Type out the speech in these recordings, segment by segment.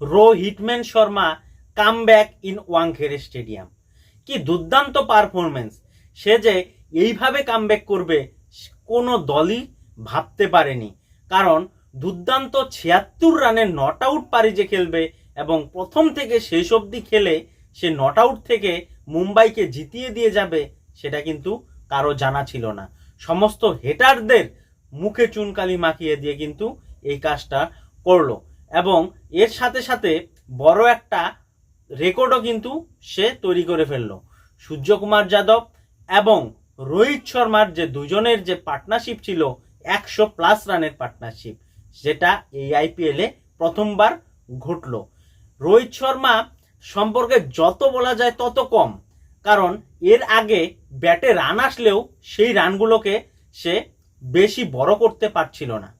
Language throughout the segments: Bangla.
Ro hitman Sharma come back in Wankhede stadium. কি দুর্দান্ত পারফরমেন্স সে যে এইভাবে কাম করবে, কোনো দলই ভাবতে পারেনি। কারণ দুর্দান্ত ছিয়াত্তর রানের নট আউট পারি যে খেলবে এবং প্রথম থেকে শেষ অবধি খেলে সে নট আউট থেকে মুম্বাইকে জিতিয়ে দিয়ে যাবে, সেটা কিন্তু কারও জানা ছিল না। সমস্ত হেটারদের মুখে চুনকালি মাখিয়ে দিয়ে কিন্তু এই কাজটা করল। এবং এর সাথে সাথে বড় একটা রেকর্ডও কিন্তু সে তৈরি করে ফেলল। সূর্যকুমার যাদব এবং রোহিত শর্মার যে দুজনের যে পার্টনারশিপ ছিল, একশো প্লাস রানের পার্টনারশিপ যেটা এই আইপিএলে প্রথমবার ঘটলো। রোহিত শর্মা সম্পর্কে যত বলা যায় তত কম, কারণ এর আগে ব্যাটে রান আসলেও সেই রানগুলোকে সে বেশি বড় করতে পারছিল না।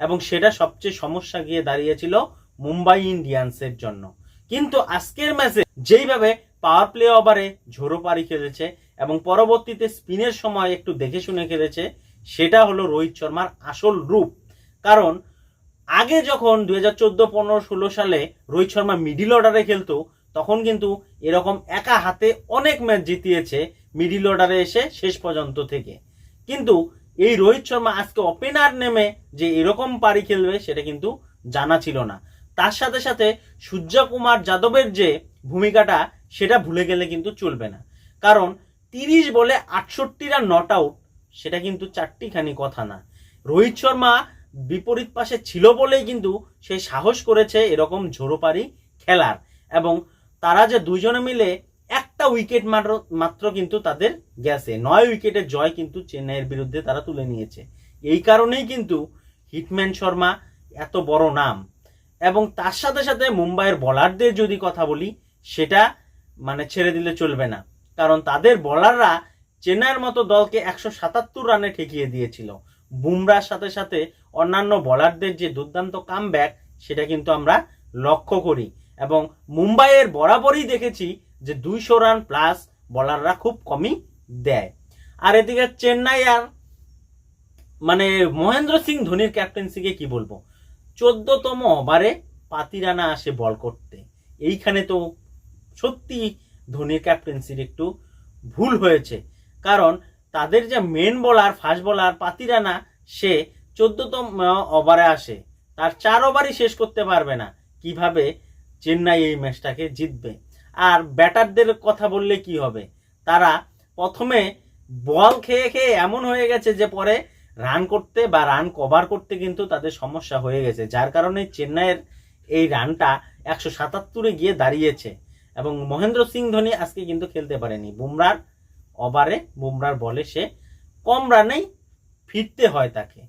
এবং সেটা সবচেয়ে সমস্যা গিয়ে দাঁড়িয়েছিল মুম্বাই ইন্ডিয়ান্সের জন্য। কিন্তু আজকের ম্যাচে যেইভাবে পাওয়ার প্লে ওভারে ঝোড়ো পারি খেলেছে এবং পরবর্তীতে স্পিনের সময় একটু দেখে শুনে খেলেছে, সেটা হলো রোহিত শর্মার আসল রূপ। কারণ আগে যখন দু হাজার চোদ্দ, পনেরো, ষোলো সালে রোহিত শর্মা মিডিল অর্ডারে খেলতো, তখন কিন্তু এরকম একা হাতে অনেক ম্যাচ জিতিয়েছে মিডিল অর্ডারে এসে শেষ পর্যন্ত থেকে। কিন্তু এই রোহিত শর্মা আজকে ওপেনার নেমে যে এরকম পারি খেলবে সেটা কিন্তু জানা ছিল না। তার সাথে সাথে সূর্যকুমার যাদবের যে ভূমিকাটা, সেটা ভুলে গেলে কিন্তু চলবে না। কারণ তিরিশ বলে আটষট্টি রান নট আউট সেটা কিন্তু চারটিখানি কথা না। রোহিত শর্মা বিপরীত পাশে ছিল বলেই কিন্তু সে সাহস করেছে এরকম ঝোড়ো পারি খেলার। এবং তারা যে দুজনে মিলে একটা উইকেট মাত্র কিন্তু তাদের গেছে। নয় উইকেটের জয় কিন্তু চেন্নাইয়ের বিরুদ্ধে তারা তুলে নিয়েছে। এই কারণেই কিন্তু হিটম্যান শর্মা এত বড় নাম। এবং তার সাথে সাথে মুম্বাইয়ের বলারদের যদি কথা বলি, সেটা মানে ছেড়ে দিলে চলবে না। কারণ তাদের বলাররা চেন্নাইয়ের মতো দলকে একশো সাতাত্তর রানে ঠেকিয়ে দিয়েছিল। বুমরার সাথে সাথে অন্যান্য বলারদের যে দুর্দান্ত কাম সেটা কিন্তু আমরা লক্ষ্য করি। এবং মুম্বাইয়ের বরাবরই দেখেছি যে দুইশো রান প্লাস বলাররা খুব কমই দেয়। আর এদিকে চেন্নাই আর মানে মহেন্দ্র সিং ধোনির ক্যাপ্টেন্সিকে কি বলব? চোদ্দতম ওভারে পাতিরানা আসে বল করতে। এইখানে তো সত্যি ধোনির ক্যাপ্টেন্সির একটু ভুল হয়েছে। কারণ তাদের যে মেন বলার ফাস্ট বলার পাতিরানা, সে চোদ্দতম ওভারে আসে। তার চার ওভারই শেষ করতে পারবে না। কীভাবে চেন্নাই এই ম্যাচটাকে জিতবে? আর ব্যাটারদের কথা বললে কি হবে? তারা প্রথমে বল খেয়ে খেয়ে এমন হয়ে গেছে যে পরে রান করতে বা রান কভার করতে কিন্তু তাদের সমস্যা হয়ে গেছে। যার কারণে চেন্নাইয়ের এই রানটা একশো সাতাত্তরে গিয়ে দাঁড়িয়েছে এবং মহেন্দ্র সিং ধোনি আজকে কিন্তু খেলতে পারেনি। বুমরার ওভারে বুমরার বলে সে কম রানেই ফিরতে হয় তাকে।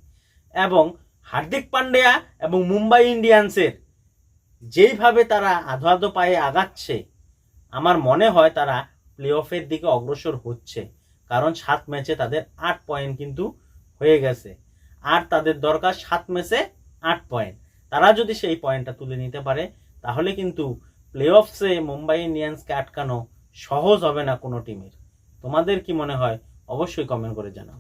এবং হার্দিক পান্ডেয়া এবং মুম্বাই ইন্ডিয়ান্সের যেইভাবে তারা আধো আধো পায়ে আগাচ্ছে আমার মনে হয় তারা প্লে অফের দিকে অগ্রসর হচ্ছে, কারণ সাত ম্যাচে তাদের আট পয়েন্ট কিন্তু হয়ে গেছে। আর তাদের দরকার সাত ম্যাচে আট পয়েন্ট তারা যদি সেই পয়েন্টটা তুলে নিতে পারে, তাহলে কিন্তু প্লে অফসে মুম্বাই ইন্ডিয়ান্সকে আটকানো সহজ হবে না কোনো টিমের তোমাদের কি মনে হয়? অবশ্যই কমেন্ট করে জানাও।